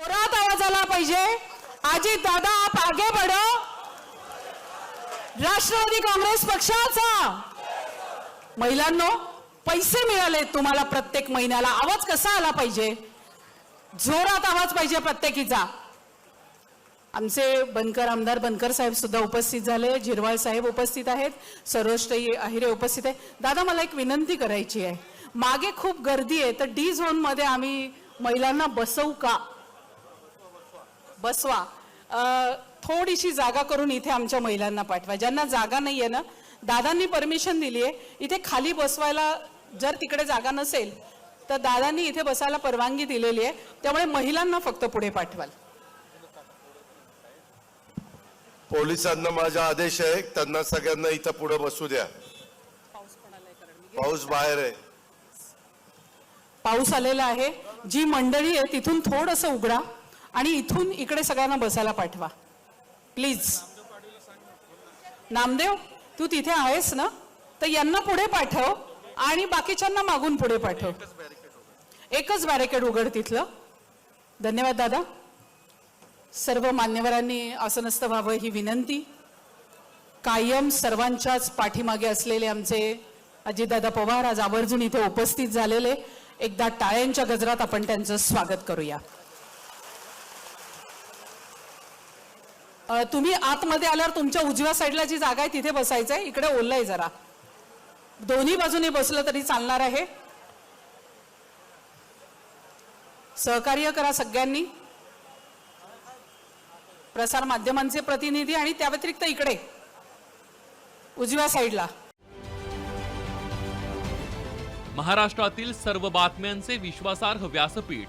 जोरात आवाज आला पाहिजे. आजी दादा आप आगे बढ़ो राष्ट्रवादी काँग्रेस पक्षाचा. महिलांनो पैसे मिळाले तुम्हाला प्रत्येक महिन्याला. आवाज कसा आला पाहिजे? जोरात आवाज पाहिजे प्रत्येकीचा. आमचे बनकर आमदार बनकर साहेब सुद्धा उपस्थित झाले. झिरवाळ साहेब उपस्थित आहेत. सरोजताई अहिरे उपस्थित आहे दादा मला एक विनंती करायची आहे. मागे खूप गर्दी आहे तर डी झोनमध्ये आम्ही महिलांना बसवू का? बसवा. थोडीशी जागा करून इथे आमच्या महिलांना पाठवा. ज्यांना जागा नाहीये ना दादांनी परमिशन दिली आहे इथे खाली बसवायला जर तिकडे जागा नसेल तर दादांनी इथे बसायला परवानगी दिलेली आहे त्यामुळे महिलांना फक्त पुढे पाठवाल. पोलिसांना माझा आदेश आहे त्यांना सगळ्यांना इथं पुढे बसू द्या. पाऊस बाहेर आहे. पाऊस आलेला आहे. जी मंडळी आहे तिथून थोडस उघडा. आणि इथून इकडे सगळ्यांना बसायला पाठवा. प्लीज नामदेव तू तिथे आहेस ना? तर यांना पुढे पाठव आणि बाकीच्यांना मागून पुढे पाठव. एकच बॅरिकेड उघड तिथलं. धन्यवाद दादा. सर्व मान्यवरांनी असं नसतं व्हावं ही विनंती. कायम सर्वांच्याच पाठीमागे असलेले आमचे अजितदादा पवार आज आवर्जून इथे उपस्थित झालेले. एकदा टाळ्यांच्या गजरात आपण त्यांचं स्वागत करूया. तुम्ही आतमध्ये आल्यावर तुमच्या उजव्या साईडला जी जागा आहे तिथे बसायचं आहे. इकडे ओललंय जरा. दोन्ही बाजूने बसलं तरी चालणार आहे. सहकार्य करा सगळ्यांनी. प्रसार माध्यमांचे प्रतिनिधी आणि त्या व्यतिरिक्त इकडे. उजव्या साईडला. महाराष्ट्रातील सर्व बातम्यांचे विश्वासार्ह व्यासपीठ.